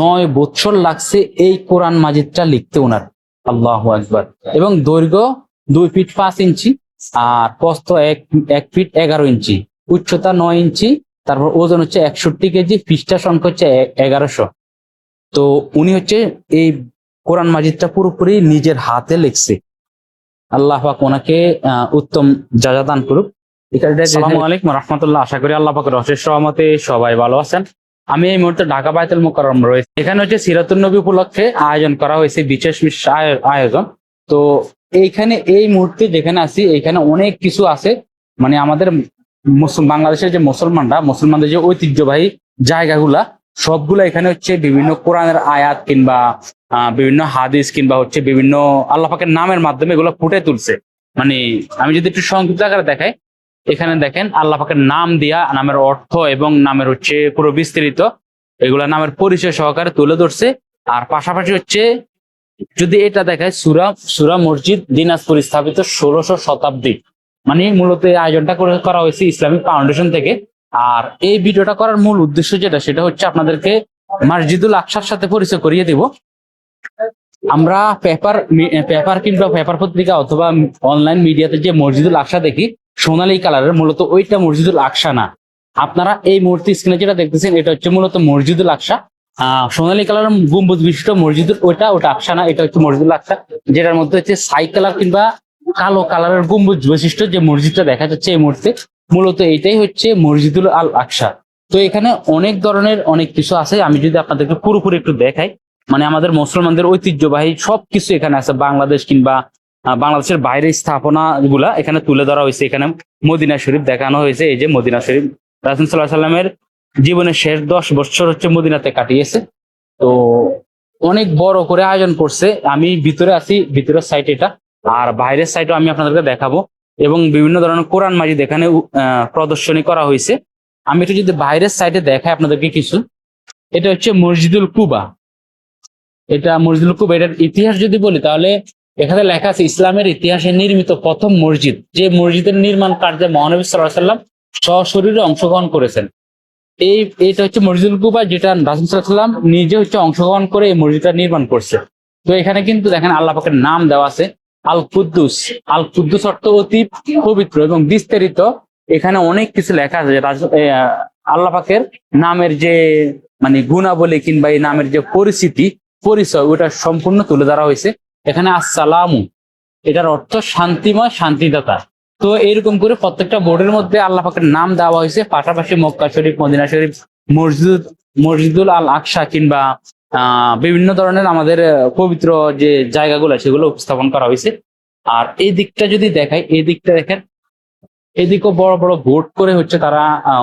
নয় বছর লাগছে এই কোরআন মাজিদটা লিখতে ওনার। আল্লাহ একবার এবং দৈর্ঘ্য দুই ফিট পাঁচ ইঞ্চি আর প্রস্থ এক এক ফিট এগারো ইঞ্চি। উচ্চতা নয় ইঞ্চি তারপর ওজন হচ্ছে একষট্টি কেজি পৃষ্ঠা সংখ্যা হচ্ছে এগারোশো। তো উনি হচ্ছে এই কোরআন মাজিদটা পুরোপুরি নিজের হাতে লিখছে। আল্লাহ পাক ওনাকে আহ, উত্তম যাজা দান করুক। আসসালামু আলাইকুম রহমতুল্লাহ। আশা করি আল্লাহ পাকের অশেষ সহমতে সবাই ভালো আছেন। আমি এই মুহূর্তে ঢাকা বাইতুল মোকাররম রয়েছে। এখানে হচ্ছে সিরাতুল নবী উপলক্ষে আয়োজন করা হয়েছে বিশেষ বিশেষ আয়- আয়োজন। তো এইখানে এই মুহূর্তে যেখানে আছি এখানে অনেক কিছু আছে। মানে আমাদের বাংলাদেশের যে মুসলমানরা, মুসলমানদের যে ঐতিহ্যবাহী জায়গাগুলা, সবগুলো এখানে হচ্ছে বিভিন্ন কোরআনের আয়াত কিংবা বিভিন্ন হাদিস কিংবা হচ্ছে বিভিন্ন আল্লাহ পাকের নামের মাধ্যমে এগুলো ফুটে তুলছে। মানে আমি যদি একটু সংক্ষিপ্ত আকারে দেখাই এখানে দেখেন আল্লাহ পাকের নাম দিয়া নামের অর্থ এবং নামের হচ্ছে পুরো বিস্তৃত। এগুলা নামের পরিচয় সহকারে তুলে ধরছে। আর পাশাপাশি হচ্ছে যদি এটা দেখায়, সুরা সুরা মসজিদ দিনাজপুর স্থাপিত ষোলোশো শতাব্দী। মানে মূলত এই আয়োজনটা করা হয়েছে ইসলামিক ফাউন্ডেশন থেকে। আর এই ভিডিওটা করার মূল উদ্দেশ্য যেটা, সেটা হচ্ছে আপনাদেরকে মসজিদুল আকসার সাথে পরিচয় করিয়ে দিব। আমরা পেপার পেপার কিংবা পেপার পত্রিকা অথবা অনলাইন মিডিয়াতে যে মসজিদুল আকসা দেখি সোনালী কালারের মূলত ওইটা মসজিদুল আকসা না। আপনারা এই মূর্তি স্ক্রিনে যেটা দেখতেছেন, এটা হচ্ছে মূলত মসজিদুল আকসা। আহ সোনালী কালারের গম্বুজ বিশিষ্ট মসজিদুল, ওইটা, ওটা আকসা না, এটা হচ্ছে মসজিদুল আকসা। যেটার মধ্যে হচ্ছে সাই কালার কিংবা কালো কালারের গম্বুজ বৈশিষ্ট্য যে মসজিদটা দেখা যাচ্ছে এই মুহূর্তে, মূলত এইটাই হচ্ছে মসজিদুল আল আকসা। তো এখানে অনেক ধরনের অনেক কিছু আছে, আমি যদি আপনাদেরকে পুরোপুরি একটু দেখাই মানে আমাদের মুসলমানদের ঐতিহ্যবাহী সবকিছু এখানে আছে, বাংলাদেশ কিংবা বাংলাদেশের বাইরের স্থাপনা গুলা এখানে তুলে ধরা হয়েছে। এখানে মদিনা শরীফ দেখানো হয়েছে। এই যে মদিনা শরীফ, রাসুল সাল্লাহ সাল্লামের জীবনের শেষ দশ বছর হচ্ছে মদিনাতে কাটিয়েছে। তো অনেক বড় করে আয়োজন করছে। আমি ভিতরে আছি, ভিতরের সাইড এটা। আর বাইরের সাইডও আমি আপনাদেরকে দেখাবো। এবং বিভিন্ন ধরনের কোরআন মাজিদ এখানে প্রদর্শনী করা হয়েছে। আমি একটু যদি বাইরের সাইডে দেখাই আপনাদেরকে কিছু। এটা হচ্ছে মসজিদুল কুবা। এটা মসজিদুল কুবা, এটার ইতিহাস যদি বলি তাহলে এখানে লেখা আছে, ইসলামের ইতিহাসে নির্মিত প্রথম মসজিদ, যে মসজিদের নির্মাণ কার্যে মহানবী সাল্লাহ সাল্লাম সশরীরে অংশগ্রহণ করেছেন। এই এটা হচ্ছে মসজিদুল কুবা, যেটা রাসুল সাল্লাম নিজে হচ্ছে অংশগ্রহণ করে এই মসজিদটা নির্মাণ করছে। তো এখানে কিন্তু দেখেন আল্লাহ পাকের নাম দেওয়া আছে আল কুদ্দুস আল কুদ্দুস অর্থ অতি পবিত্র এবং বিস্তারিত। এখানে অনেক কিছু লেখা আছে আল্লাহ পাকের নামের যে মানে গুণাবলী কিংবা এই নামের যে পরিস্থিতি পরিচয়, ওটা সম্পূর্ণ তুলে ধরা হয়েছে। এখানে আসসালামু। এটার অর্থ শান্তিময় শান্তিদাতা। তো এরকম করে প্রত্যেকটা বোর্ডের মধ্যে আল্লাহ পাকের নাম দেওয়া হয়েছে। পাশাপাশি মক্কা শরীফ, মদিনা শরীফ, মসজিদ, মসজিদুল আল আকসা কিংবা বিভিন্ন ধরনের আমাদের পবিত্র যে জায়গাগুলো সেগুলো উপস্থাপন করা হয়েছে। আর এই দিকটা যদি দেখাই, এই দিকটা দেখেন, এদিকেও বড় বড় বোর্ড করে হচ্ছে তারা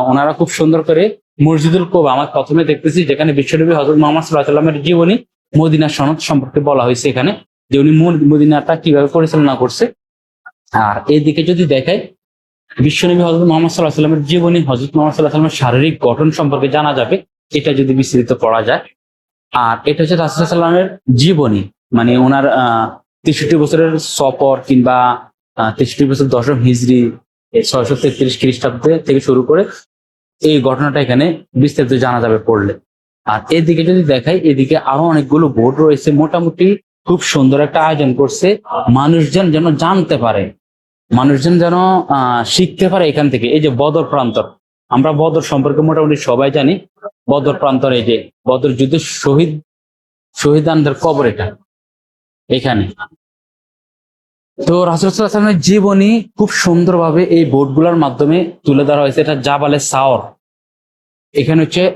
ওনারা খুব সুন্দর করে মসজিদুল কোবা, আমার প্রথমে দেখতেছি, যেখানে বিশ্বনবী হজরত মোহাম্মদ সাল্লাহ সাল্লামের জীবনী মদিনা সনদ সম্পর্কে বলা হয়েছে এখানে। যে উনি মদ- মদিনাটা কীভাবে পরিচালনা করছে। আর এদিকে যদি দেখাই, বিশ্বনবী হজরত মোহাম্মদ সাল্লাহ সাল্লামের জীবনী হজরত মোহাম্মদ সাল্লাহ সাল্লামের শারীরিক গঠন সম্পর্কে জানা যাবে, এটা যদি বিস্তৃত পড়া যায়। আর এটা হচ্ছে রাসুল সাল্লামের জীবনী মানে ওনার তেষট্টি বছরের সফর কিংবা তেষট্টি বছর দশম হিজড়ি ছয়শো তেত্রিশ খ্রিস্টাব্দে থেকে শুরু করে এই ঘটনাটা এখানে বিস্তারিত জানা যাবে পড়লে। আর এদিকে যদি দেখাই, এদিকে আরও অনেকগুলো বোর্ড রয়েছে। মোটামুটি খুব সুন্দর একটা আয়োজন করছে। মানুষজন যেন জানতে পারে। মানুষজন যেন শিখতে পারে এখান থেকে। এই যে বদর প্রান্তর। আমরা বদর সম্পর্কে মোটামুটি সবাই জানি। বদর প্রান্তর এই যে, বদর যুদ্ধে শহীদ, শহীদানদের কবর এটা। এখানে। তো রাসুলের জীবনী খুব সুন্দরভাবে এই বোর্ডগুলোর মাধ্যমে তুলে ধরা হয়েছে। এটা জাবালে সাওর। এখানে হচ্ছে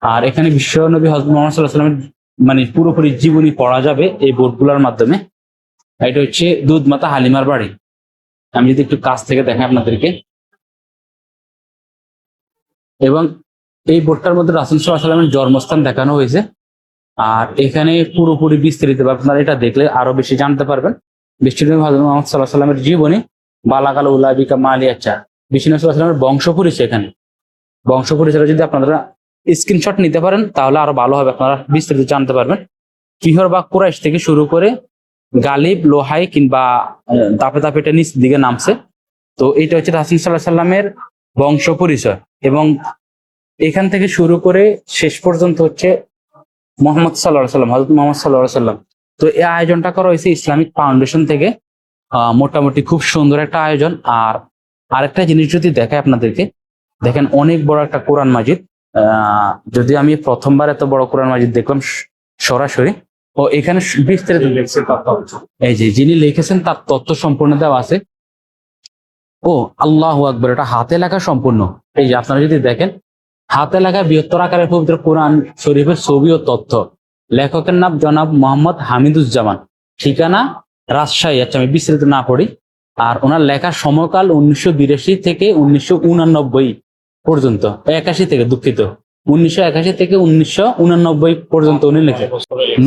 আর এখানে বিশ্ব নবী হজরত সাল্লামের মানে পুরোপুরি জীবনী পড়া যাবে এই বোর্ডগুলোর মাধ্যমে। এটা হচ্ছে দুধ মাতা হালিমার বাড়ি। আমি যদি একটু কাছ থেকে দেখাই আপনাদেরকে। এবং এই বোর্ডটার মধ্যে রাসুল সাল্লামের জন্মস্থান দেখানো হয়েছে। আর এখানে পুরোপুরি বিস্তারিত আপনারা এটা দেখলে আরও বেশি জানতে পারবেন। বিষ্ণু মোহাম্মদ সাল্লাহ সাল্লামের জীবনী বালাকাল উল্লাবিকা মালিয়াচা। বিষ্ণু সাল্লাহ সাল্লামের বংশ পরিচয় এখানে। বংশ পরিচয় যদি আপনারা স্ক্রিনশট নিতে পারেন, তাহলে আরও ভালো হবে, আপনারা বিস্তারিত জানতে পারবেন। কিহর বা কুরাইশ থেকে শুরু করে গালিব, লোহাই কিংবা দাপে দাপে এটা নিচ দিকে নামছে। তো এটা হচ্ছে রাসুল সাল্লাহ সাল্লামের বংশ পরিচয় এবং এখান থেকে শুরু করে শেষ পর্যন্ত হচ্ছে মোহাম্মদ সাল্লাহ সাল্লাম হজরত মোহাম্মদ সাল্লাহ সাল্লাম তো এই আয়োজনটা করা হয়েছে ইসলামিক ফাউন্ডেশন থেকে মোটামুটি খুব সুন্দর একটা আয়োজন। আর আরেকটা জিনিস যদি দেখায় আপনাদেরকে, দেখেন অনেক বড় একটা কোরআন মাজিদ। যদি আমি প্রথমবার এত বড় কোরআন মাজিদ দেখলাম সরাসরি, ও এখানে বিস্তারিত দেখছে এই যে যিনি লিখেছেন, তার তথ্য সম্পূর্ণ দেওয়া আছে। ও, আল্লাহ আকবর, এটা হাতে লেখা সম্পূর্ণ। এই যে আপনারা যদি দেখেন, হাতে লেখা বৃহত্তর আকারের পবিত্র কোরআন শরীফের ছবি ও তথ্য। লেখকের নাম জনাব মোহাম্মদ হামিদুজ্জামান। ঠিকানা রাজশাহী আচ্ছা আমি বিস্তারিত না পড়ি। আর ওনার লেখার সময়কাল উনিশশো বিরাশি থেকে উনিশশো পর্যন্ত, একাশি থেকে দুঃখিত। উনিশশো একাশি থেকে উনিশশো উনানব্বই পর্যন্ত উনি লেখে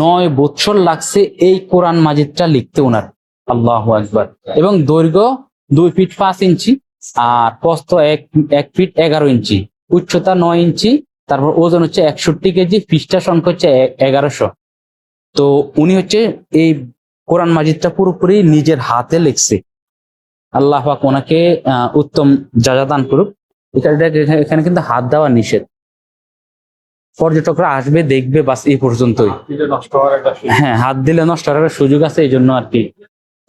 নয় বৎসর লাগছে এই কোরআন মাজিদটা লিখতে ওনার আল্লাহ আকবার। এবং দৈর্ঘ্য দুই ফিট পাঁচ ইঞ্চি, আর প্রস্থ এক এক ফিট এগারো ইঞ্চি। উচ্চতা নয় ইঞ্চি, তারপর ওজন হচ্ছে একষট্টি কেজি, পৃষ্ঠা সংখ্যা হচ্ছে এগারোশো। তো উনি হচ্ছে এই কোরআন মাজিদটা পুরোপুরি নিজের হাতে লিখছে। আল্লাহ পাক ওনাকে উত্তম যাজা দান করুক এখানে এখানে কিন্তু হাত দেওয়া নিষেধ। পর্যটকরা আসবে, দেখবে, বাস এই পর্যন্তই। হ্যাঁ হাত দিলে নষ্ট করার সুযোগ আছে, এই জন্য আর কি।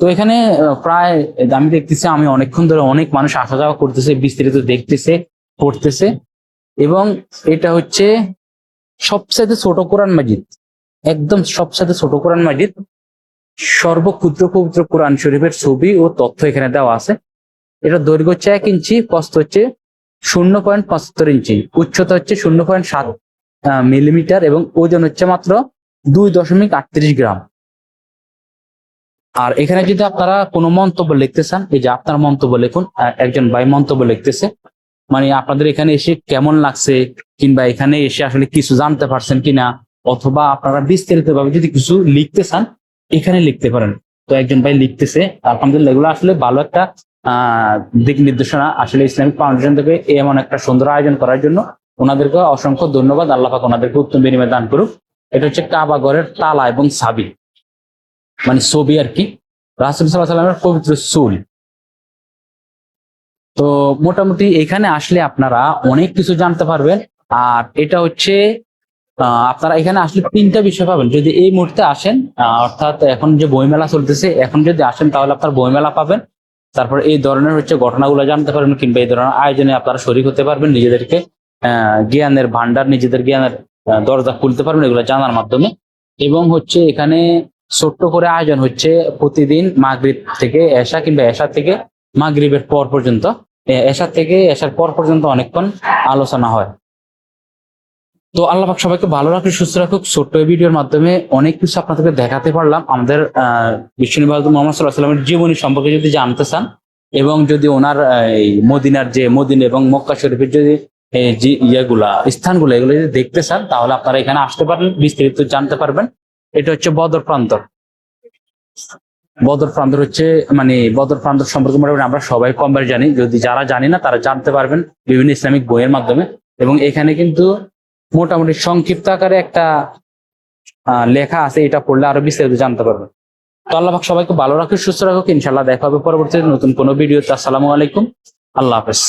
তো এখানে প্রায়, আমি দেখতেছি, আমি অনেকক্ষণ ধরে অনেক মানুষ আসা যাওয়া করতেছে, বিস্তারিত দেখতেছে, পড়তেছে। এবং এটা হচ্ছে সবচেয়ে ছোট কোরআন মাজিদ। একদম সবচেয়ে ছোট কোরআন মাজিদ। সর্বক্ষুদ্র পবিত্র কোরআন শরীফের ছবি ও তথ্য এখানে দেওয়া আছে। এটা দৈর্ঘ্য হচ্ছে এক ইঞ্চি প্রস্থ হচ্ছে শূন্য পয়েন্ট পঁচাত্তর ইঞ্চি। উচ্চতা হচ্ছে শূন্য পয়েন্ট সাত মিলিমিটার এবং ওজন হচ্ছে মাত্র দুই দশমিক আটত্রিশ গ্রাম। আর এখানে যদি আপনারা কোনো মন্তব্য লিখতে চান, এই যে আপনার মন্তব্য লিখুন একজন ভাই মন্তব্য লিখতেছে মানে আপনাদের এখানে এসে কেমন লাগছে, কিংবা এখানে এসে আসলে কিছু জানতে পারছেন কিনা, অথবা আপনারা বিস্তারিত ভাবে যদি কিছু লিখতে চান, এখানে লিখতে পারেন। তো একজন ভাই লিখতেছে, আলহামদুলিল্লাহ, এগুলো আসলে ভালো একটা দিক নির্দেশনা আসলে ইসলামিক ফাউন্ডেশন থেকে এমন একটা সুন্দর আয়োজন করার জন্য ওনাদেরকে অসংখ্য ধন্যবাদ। আল্লাহ পাক ওনাদেরকে উত্তম বিনিময় দান করুক। এটা হচ্ছে কাবা ঘরের তালা এবং সাবি। মানে ছবি আর কি। রাসুল সাল্লামের পবিত্র সুল তো মোটামুটি এখানে আসলে আপনারা অনেক কিছু জানতে পারবেন। আর এটা হচ্ছে আপনারা এখানে আসলে তিনটা বিষয় পাবেন। যদি এই মুহূর্তে আসেন অর্থাৎ এখন যে বইমেলা চলতেছে, এখন যদি আসেন তাহলে আপনার বইমেলা পাবেন। তারপর এই ধরনের হচ্ছে ঘটনাগুলো জানতে পারবেন কিংবা এই ধরনের আয়োজনে আপনারা শরীর হতে পারবেন, নিজেদেরকে জ্ঞানের ভান্ডার নিজেদের জ্ঞানের দরজা খুলতে পারবেন এগুলো জানার মাধ্যমে। এবং হচ্ছে এখানে ছোট্ট করে আয়োজন হচ্ছে প্রতিদিন মাগরিব থেকে এশা কিংবা এশা থেকে মাগরিবের পর পর্যন্ত। এ- এশার থেকে এশার পর পর্যন্ত অনেকক্ষণ আলোচনা হয়। তো আল্লাহ সবাইকে ভালো রাখুক, সুস্থ রাখুক। ছোট্ট ভিডিওর মাধ্যমে অনেক কিছু আপনাদেরকে দেখাতে পারলাম। আমাদের, আহ বিশ্বনবী হযরত মুহাম্মদ জীবনী সম্পর্কে যদি জানতে চান এবং যদি ওনার এই মদিনার যে মদিনা এবং মক্কা শরীফের যদি যে ইয়েগুলা, স্থানগুলো, এগুলো যদি দেখতে চান, তাহলে আপনারা এখানে আসতে পারেন, বিস্তারিত জানতে পারবেন। এটা হচ্ছে বদর প্রান্তর। বদর প্রান্তর হচ্ছে মানে বদর প্রান্তর সম্পর্কে মোটামুটি আমরা সবাই কম জানি। যদি যারা জানি না, তারা জানতে পারবেন বিভিন্ন ইসলামিক বইয়ের মাধ্যমে। এবং এখানে কিন্তু মোটামুটি সংক্ষিপ্ত আকারে একটা লেখা আছে, এটা পড়লে আরও বিস্তারিত জানতে পারবেন। তো আল্লাহ সবাইকে ভালো রাখুক, সুস্থ রাখুক ইনশাল্লাহ দেখা হবে পরবর্তীতে নতুন কোনো ভিডিওতে। আসসালামু আলাইকুম। আল্লাহ হাফেজ।